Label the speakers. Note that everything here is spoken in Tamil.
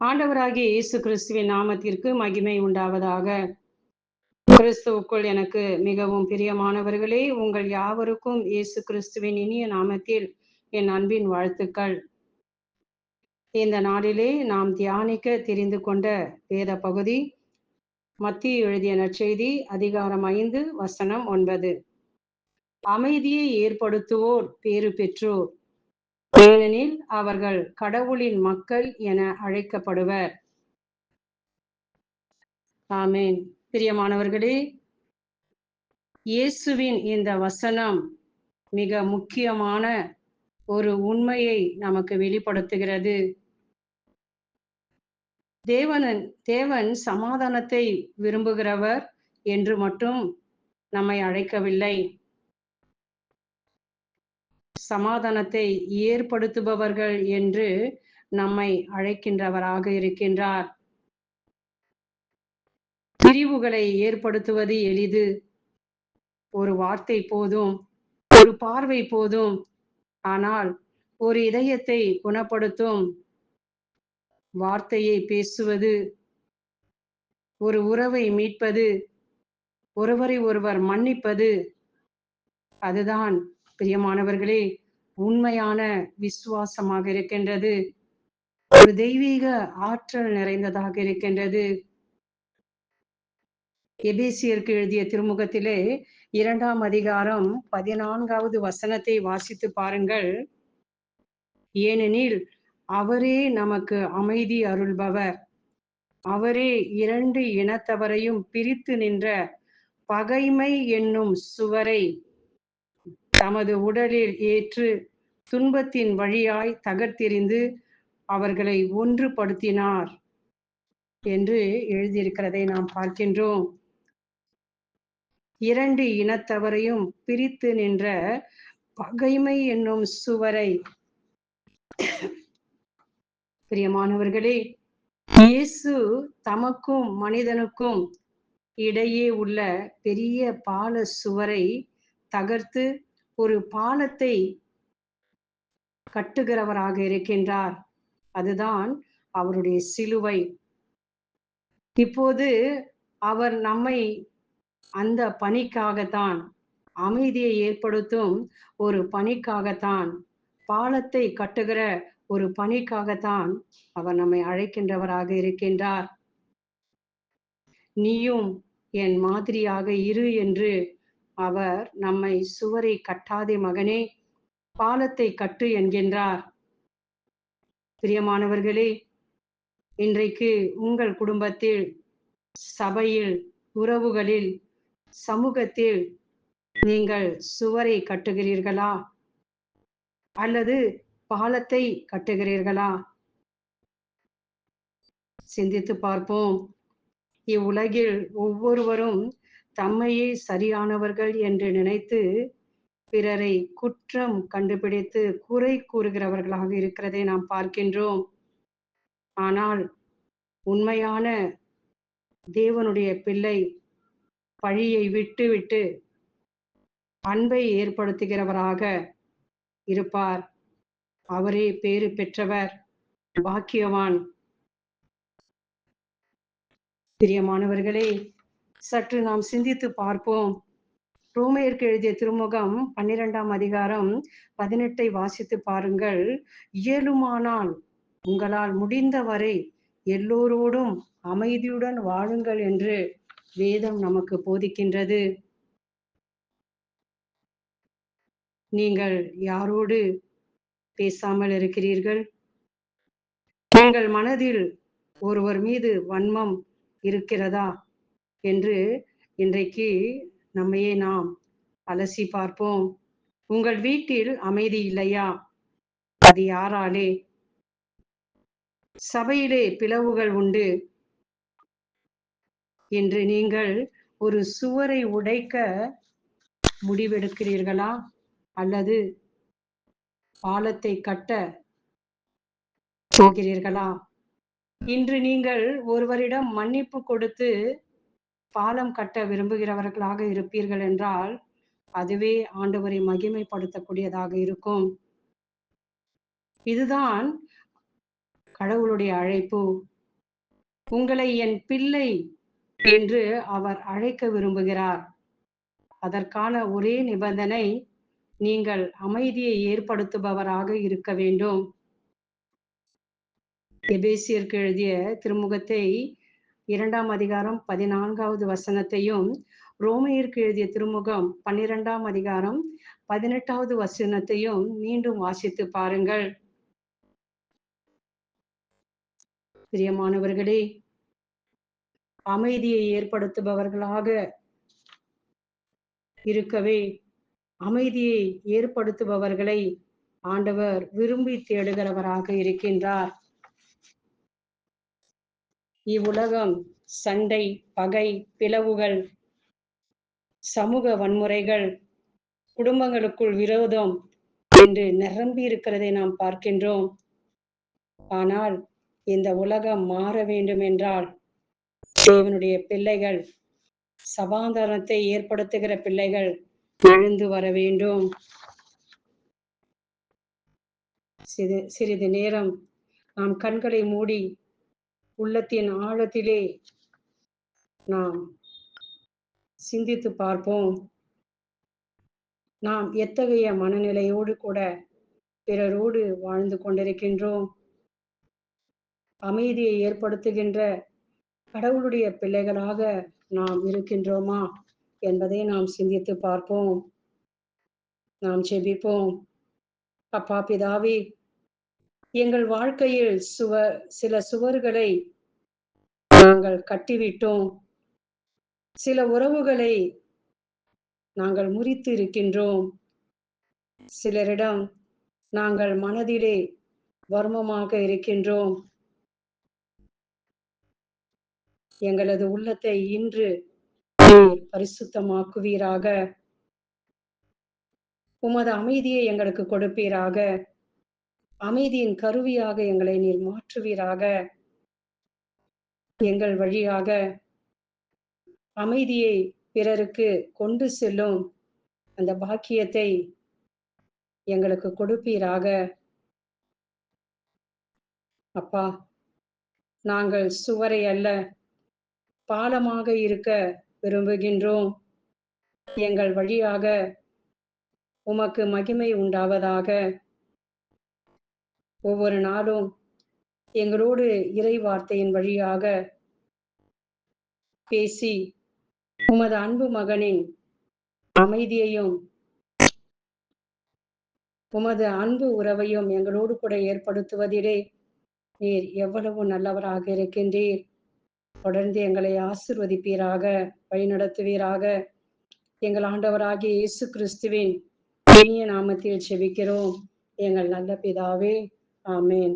Speaker 1: ஆண்டவராகிய இயேசு கிறிஸ்துவின் நாமத்திற்கு மகிமை உண்டாவதாக. கிறிஸ்துவுக்குள் எனக்கு மிகவும் பிரியமானவர்களே உங்கள் யாவருக்கும் இயேசு கிறிஸ்துவின் இனிய நாமத்தில் என் அன்பின் வாழ்த்துக்கள். இந்த நாளிலே நாம் தியானிக்க தெரிந்து கொண்ட வேத பகுதி மத்திய எழுதிய நற்செய்தி அதிகாரம் ஐந்து வசனம் ஒன்பது. அமைதியை ஏற்படுத்துவோர் பேறு பெற்றோர். ஏனெனில் அவர்கள் கடவுளின் மக்கள் என அழைக்கப்படுவர். ஆமேன். பிரியமானவர்களே இயேசுவின் இந்த வசனம் மிக முக்கியமான ஒரு உண்மையை நமக்கு வெளிப்படுத்துகிறது. தேவனன் தேவன் சமாதானத்தை விரும்புகிறவர் என்று மட்டும் நம்மை அழைக்கவில்லை. சமாதானத்தை ஏற்படுத்துபவர்கள் என்று நம்மை அழைக்கின்றவராக இருக்கின்றார். பிரிவுகளை ஏற்படுத்துவது எளிது. ஒரு வார்த்தை போதும் ஒரு பார்வை போதும். ஆனால் ஒரு இதயத்தை குணப்படுத்தும் வார்த்தையை பேசுவது ஒரு உறவை மீட்பது ஒருவரை ஒருவர் மன்னிப்பது அதுதான் பிரியமானவர்களே உண்மையான விசுவாசமாக இருக்கின்றது. ஒரு தெய்வீக ஆற்றல் நிறைந்ததாக இருக்கின்றது. எபேசியருக்கு எழுதிய திருமுகத்திலே இரண்டாம் அதிகாரம் பதினான்காவது வசனத்தை வாசித்து பாருங்கள். ஏனெனில் அவரே நமக்கு அமைதி அருள்பவர். அவரே இரண்டு இனத்தவரையும் பிரித்து நின்ற பகைமை என்னும் சுவரை தமது உடலில் ஏற்று துன்பத்தின் வழியாய் தகர்த்தெறிந்து அவர்களை ஒன்றுபடுத்தினார் என்று எழுதியிருக்கிறதை நாம் பார்க்கின்றோம். இரண்டு இனத்தவரையும் பிரித்து நின்ற பகைமை என்னும் சுவரை. பிரியமானவர்களே இயேசு தமக்கும் மனிதனுக்கும் இடையே உள்ள பெரிய பால சுவரை தகர்த்து ஒரு பாலத்தை கட்டுகிறவராக இருக்கின்றார். அதுதான் அவருடைய சிலுவை. இப்போது அவர் நம்மை அந்த பணிக்காகத்தான் அமைதியை ஏற்படுத்தும் ஒரு பணிக்காகத்தான் பாலத்தை கட்டுகிற ஒரு பணிக்காகத்தான் அவர் நம்மை அழைக்கின்றவராக இருக்கின்றார். நீயும் என் மாதிரியாக இரு என்று அவர் நம்மை சுவரை கட்டாதே மகனே பாலத்தை கட்டு என்கின்றார். பிரியமானவர்களே இன்றைக்கு உங்கள் குடும்பத்தில் சபையில் உறவுகளில் சமூகத்தில் நீங்கள் சுவரை கட்டுகிறீர்களா? அல்லது பாலத்தை கட்டுகிறீர்களா? சிந்தித்து பார்ப்போம். இவ்வுலகில் ஒவ்வொருவரும் தம்மையே சரியானவர்கள் என்று நினைத்து பிறரை குற்றம் கண்டுபிடித்து குறை கூறுகிறவர்களாக இருக்கிறதை நாம் பார்க்கின்றோம். ஆனால் உண்மையான தேவனுடைய பிள்ளை பழியை விட்டு விட்டு அன்பை ஏற்படுத்துகிறவராக இருப்பார். அவரே பேறு பெற்றவர் பாக்கியவான். பிரியமானவர்களே சற்று நாம் சிந்தித்து பார்ப்போம். ரோமையருக்கு எழுதிய திருமுகம் பன்னிரெண்டாம் அதிகாரம் பதினெட்டை வாசித்து பாருங்கள். இயலுமானால் உங்களால் முடிந்தவரை எல்லோரோடும் அமைதியுடன் வாழுங்கள் என்று வேதம் நமக்கு போதிக்கின்றது. நீங்கள் யாரோடு பேசாமல் இருக்கிறீர்கள்? உங்கள் மனதில் ஒருவர் மீது வன்மம் இருக்கிறதா? என்று இன்றைக்கு நம்மையே நாம் அலசி பார்ப்போம். உங்கள் வீட்டில் அமைதி இல்லையா? அது யாராலே? சபையிலே பிளவுகள் உண்டு. என்று நீங்கள் ஒரு சுவரை உடைக்க முடிவெடுக்கிறீர்களா? அல்லது பாலத்தை கட்ட போகிறீர்களா? இன்று நீங்கள் ஒருவரிடம் மன்னிப்பு கொடுத்து பாலம் கட்ட விரும்புகிறவர்களாக இருப்பீர்கள் என்றால் அதுவே ஆண்டவரை மகிமைப்படுத்தக்கூடியதாக இருக்கும். இதுதான் கடவுளுடைய அழைப்பு. உங்களை என் பிள்ளை என்று அவர் அழைக்க விரும்புகிறார். அதற்கான ஒரே நிபந்தனை நீங்கள் அமைதியை ஏற்படுத்துபவராக இருக்க வேண்டும். எபேசியருக்கு எழுதிய திருமுகத்தை இரண்டாம் அதிகாரம் பதினான்காவது வசனத்தையும் ரோமையருக்கு எழுதிய திருமுகம் பன்னிரெண்டாம் அதிகாரம் பதினெட்டாவது வசனத்தையும் மீண்டும் வாசித்து பாருங்கள். பிரியமானவர்களே அமைதியை ஏற்படுத்துபவர்களாக இருக்கவே அமைதியை ஏற்படுத்துபவர்களை ஆண்டவர் விரும்பி தேடுகிறவராக இருக்கின்றார். இவ்வுலகம் சண்டை பகை பிளவுகள் சமூக வன்முறைகள் குடும்பங்களுக்குள் விரோதம் என்று நிரம்பி இருக்கிறதை நாம் பார்க்கின்றோம். ஆனால் இந்த உலகம் மாற வேண்டும் என்றால் தேவனுடைய பிள்ளைகள் சமாதானத்தை ஏற்படுத்துகிற பிள்ளைகள் எழுந்து வர வேண்டும். சிறு சிறிது நேரம் நாம் கண்களை மூடி உள்ளத்தின் ஆழத்திலே நாம் சிந்தித்து பார்ப்போம். நாம் எத்தகைய மனநிலையோடு கூட பிறரோடு வாழ்ந்து கொண்டிருக்கின்றோம்? அமைதியை ஏற்படுத்துகின்ற கடவுளுடைய பிள்ளைகளாக நாம் இருக்கின்றோமா என்பதை நாம் சிந்தித்து பார்ப்போம். நாம் செபிப்போம். அப்பா பிதாவே எங்கள் வாழ்க்கையில் சுவர் சில சுவர்களை நாங்கள் கட்டிவிட்டோம். சில உறவுகளை நாங்கள் முறித்து இருக்கின்றோம். சிலரிடம் நாங்கள் மனதிலே வர்மமாக இருக்கின்றோம். எங்களது உள்ளத்தை இன்று பரிசுத்தமாக்குவீராக. உமது அமைதியை எங்களுக்கு கொடுப்பீராக. அமைதியின் கருவியாக எங்களை நீர் மாற்றுவீராக. எங்கள் வழியாக அமைதியை பிறருக்கு கொண்டு செல்லும் அந்த பாக்கியத்தை எங்களுக்கு கொடுப்பீராக. அப்பா நாங்கள் சுவரை அல்ல பாலமாக இருக்க விரும்புகின்றோம். எங்கள் வழியாக உமக்கு மகிமை உண்டாவதாக. ஒவ்வொரு நாளும் எங்களோடு இறை வார்த்தையின் வழியாக பேசி உமது அன்பு மகனின் அமைதியையும் உமது அன்பு உறவையும் எங்களோடு கூட ஏற்படுத்துவதிலே நீர் எவ்வளவு நல்லவராக இருக்கின்றீர். தொடர்ந்து எங்களை ஆசிர்வதிப்பீராக வழிநடத்துவீராக. எங்கள் ஆண்டவராகிய இயேசு கிறிஸ்துவின் இனிய நாமத்தில் செபிக்கிறோம். எங்கள் நல்ல பிதாவே ஆமேன்